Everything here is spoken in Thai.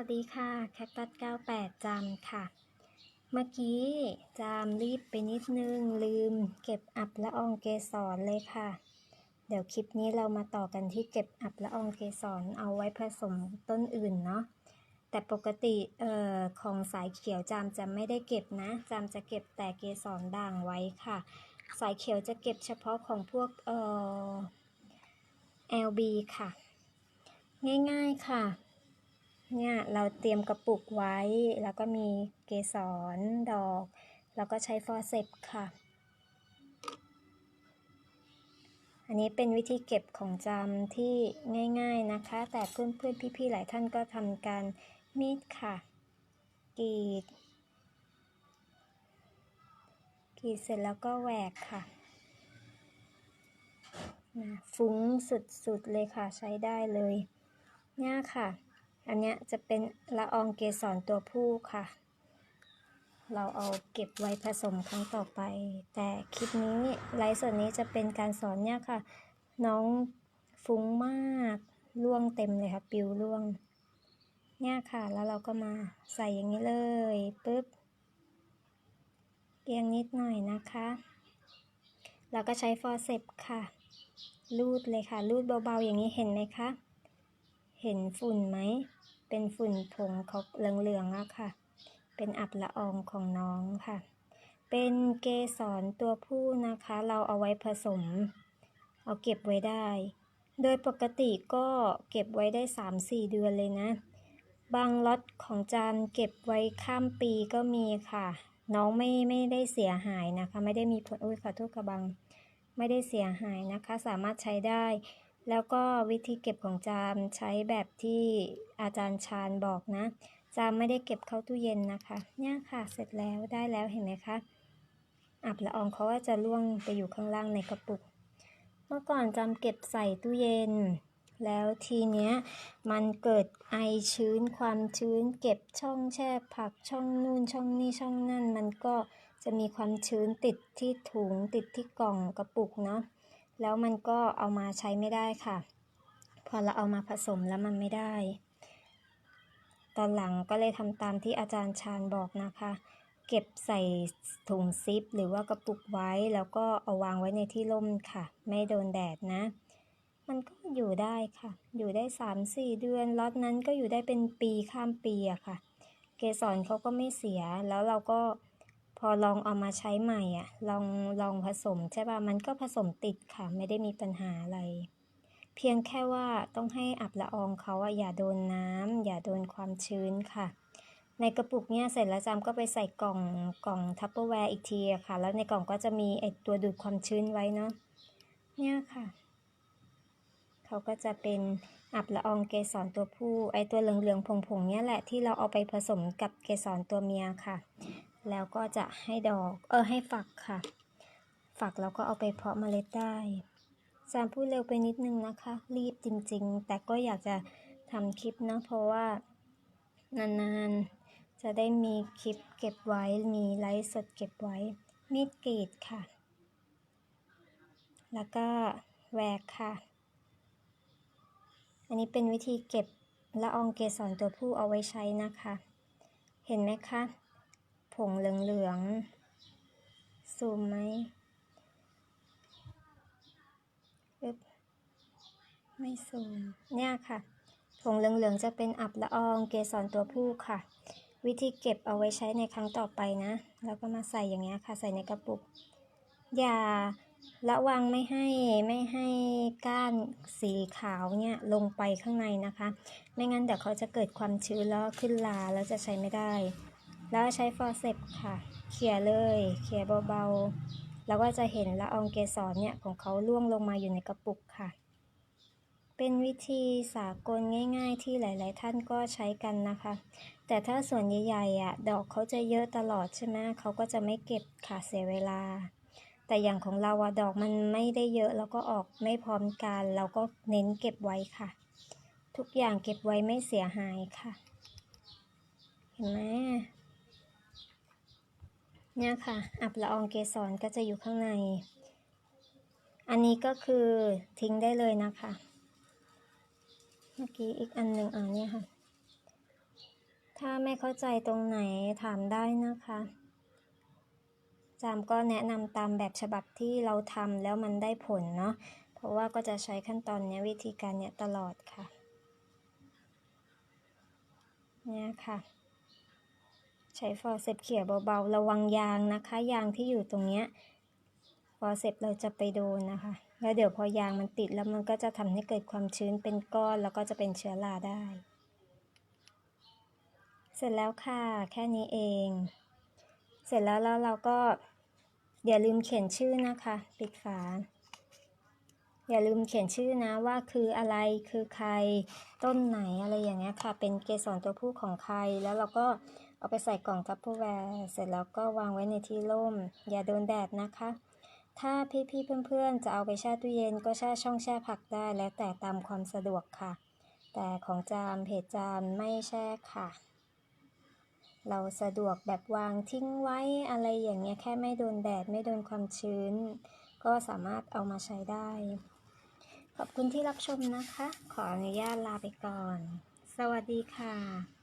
วัสดีค่ะ แคคตัส 98 จามค่ะ เมื่อกี้จามรีบไปนิดนึง ลืมเก็บอับละอองเกสรเลยค่ะ เดี๋ยวคลิปนี้เรามาต่อกันที่เก็บอับละอองเกสรเอาไว้ผสมต้นอื่นเนาะ แต่ปกติเอ่อของสายเขียวจามจะไม่ได้เก็บนะ จามจะเก็บแต่เกสรด่างไว้ค่ะ สายเขียวจะเก็บเฉพาะของพวกเอ่อ LB ค่ะ ง่ายๆค่ะ เนี่ยเราเตรียมกระปุกไว้ แล้วก็มีเกสรดอก แล้วก็ใช้ฟอร์เซปค่ะ อันนี้เป็นวิธีเก็บของจำที่ง่ายๆนะคะ แต่เพื่อนๆพี่ๆหลายท่านก็ทำการมีดค่ะกรีดกรีดเสร็จแล้วก็แหวกค่ะนะฟุ้งสุดๆเลยค่ะใช้ได้เลยเนี่ยค่ะ อันเนี้ยจะเป็นละอองเกสรตัวผู้ค่ะ เราเอาเก็บไว้ผสมครั้งต่อไป แต่คลิปนี้ไลฟ์สดนี้จะเป็นการสอนเนี่ยค่ะ น้องฟุ้งมากล่วงเต็มเลยค่ะปิวล่วง เนี่ยค่ะ แล้วเราก็มาใส่อย่างนี้เลยปุ๊บเอียงนิดหน่อยนะคะแล้วก็ใช้ฟอร์เซปค่ะ รูดเลยค่ะ รูดเบาๆอย่างนี้เห็นไหมคะ เห็นฝุ่นไหม เป็นฝุ่นผงเขาเหลืองๆอะค่ะ เป็นอับละอองของน้องค่ะ เป็นเกสรตัวผู้นะคะ เราเอาไว้ผสม เอาเก็บไว้ได้ โดยปกติก็เก็บไว้ได้ 3-4 เดือนเลยนะ บางล็อตของจานเก็บไว้ข้ามปีก็มีค่ะ น้องไม่ไม่ได้เสียหายนะคะ ไม่ได้มีผลอุ้ยขอโทษกระบัง ไม่ได้เสียหายนะคะ สามารถใช้ได้ แล้วก็วิธีเก็บของจามใช้แบบที่อาจารย์ชาญบอกนะ จามไม่ได้เก็บเข้าตู้เย็นนะคะ เนี่ยค่ะเสร็จแล้วได้แล้วเห็นไหมคะอับละอองเขาก็จะล่วงไปอยู่ข้างล่างในกระปุก เมื่อก่อนจำเก็บใส่ตู้เย็น แล้วทีเนี้ยมันเกิดไอชื้นความชื้น เก็บช่องแช่ผักช่องนู่นช่องนี่ช่องนั่น มันก็จะมีความชื้นติดที่ถุงติดที่กล่องกระปุกเนาะ แล้วมันก็เอามาใช้ไม่ได้ค่ะ พอเราเอามาผสมแล้วมันไม่ได้ ตอนหลังก็เลยทำตามที่อาจารย์ชาญบอกนะคะ เก็บใส่ถุงซิป หรือว่ากระปุกไว้ แล้วก็เอาวางไว้ในที่ร่มค่ะ ไม่โดนแดดนะ มันก็อยู่ได้ค่ะ อยู่ได้ 3-4 เดือนล็อตนั้นก็อยู่ได้เป็นปีข้ามปีอะค่ะ เกสรเขาก็ไม่เสียแล้วเราก็ พอลองเอามาใช้ใหม่อะลองลองผสมใช่ป่ะ มันก็ผสมติดค่ะ ไม่ได้มีปัญหาอะไร เพียงแค่ว่าต้องให้อับละอองเขาอะอย่าโดนน้ำอย่าโดนความชื้นค่ะ ในกระปุกเนี่ยเสร็จแล้วจำก็ไปใส่กล่องกล่องทัพเปอร์แวร์อีกทีค่ะ แล้วในกล่องก็จะมีไอตัวดูดความชื้นไว้เนาะ เนี่ยค่ะเขาก็จะเป็นอับละอองเกสรตัวผู้ ไอตัวเหลืองๆผงๆเนี่ยแหละที่เราเอาไปผสมกับเกสรตัวเมียค่ะ แล้วก็จะให้ดอก เออให้ฝักค่ะ ฝักแล้วก็เอาไปเพาะเมล็ดได้จามพูดเร็วไปนิดนึงนะคะ รีบจริงๆ แต่ก็อยากจะทำคลิปนะเพราะว่านานๆ จะได้มีคลิปเก็บไว้ มีไลฟ์สดเก็บไว้ มีดกรีดค่ะ แล้วก็แหวกค่ะ อันนี้เป็นวิธีเก็บละอองเกสรตัวผู้เอาไว้ใช้นะคะ เห็นไหมคะ ผงเหลืองๆซูมไหมปึ๊บไม่ซูม เนี่ยค่ะ ผงเหลืองๆจะเป็นอับละอองเกสรตัวผู้ค่ะ วิธีเก็บเอาไว้ใช้ในครั้งต่อไปนะ แล้วก็มาใส่อย่างเงี้ยค่ะ ใส่ในกระปุก อย่าระวังไม่ให้ไม่ให้ก้านสีขาวเนี่ยลงไปข้างในนะคะ ไม่งั้นเดี๋ยวเขาจะเกิดความชื้นแล้วขึ้นลาแล้วจะใช้ไม่ได้ แล้วใช้ฟอร์เซปค่ะ เขี่ยเลย เขี่ยเบาๆ แล้วก็จะเห็นละอองเกสรเนี่ยของเขาล่วงลงมาอยู่ในกระปุกค่ะ เป็นวิธีสากลง่าย ๆ ที่หลาย ๆ ท่านก็ใช้กันนะคะ แต่ถ้าส่วนใหญ่ๆอะดอกเขาจะเยอะตลอดใช่ไหมเขาก็จะไม่เก็บค่ะเสียเวลา แต่อย่างของเราอะดอกมันไม่ได้เยอะแล้วก็ออกไม่พร้อมกัน เราก็เน้นเก็บไว้ค่ะ ทุกอย่างเก็บไว้ไม่เสียหายค่ะ เห็นไหม เนี่ยค่ะ อับละอองเกสรก็จะอยู่ข้างใน อันนี้ก็คือทิ้งได้เลยนะคะ เมื่อกี้อีกอันหนึ่งอ่าเนี่ยค่ะ ถ้าไม่เข้าใจตรงไหนถามได้นะคะจามก็แนะนำตามแบบฉบับที่เราทำแล้วมันได้ผลเนาะ เพราะว่าก็จะใช้ขั้นตอนเนี้ยวิธีการเนี้ยตลอดค่ะ เนี่ยค่ะ ใช้ฟอร์เซปเขี่ยเบาๆ ระวังยางนะคะ ยางที่อยู่ตรงเนี้ยฟอร์เซปเราจะไปโดนนะคะ แล้วเดี๋ยวพอยางมันติดแล้วมันก็จะทำให้เกิดความชื้นเป็นก้อนแล้วก็จะเป็นเชื้อราได้ เสร็จแล้วค่ะ แค่นี้เอง เสร็จแล้วแล้วเราก็อย่าลืมเขียนชื่อนะคะ ปิดฝาอย่าลืมเขียนชื่อนะว่าคืออะไรคือใครต้นไหนอะไรอย่างเงี้ยค่ะ เป็นเกสรตัวผู้ของใครแล้วเราก็ เอาไปใส่กล่องทัพเปอร์แวร์เสร็จแล้วก็วางไว้ในที่ร่ม อย่าโดนแดดนะคะ ถ้าพี่ๆเพื่อนๆ จะเอาไปแช่ตู้เย็นก็แช่ช่องแช่ผักได้แล้วแต่ตามความสะดวกค่ะ แต่ของจามเพจจามไม่แช่ค่ะ เราสะดวกแบบวางทิ้งไว้อะไรอย่างเงี้ยแค่ไม่โดนแดดไม่โดนความชื้น ก็สามารถเอามาใช้ได้ ขอบคุณที่รับชมนะคะ ขออนุญาตลาไปก่อน สวัสดีค่ะ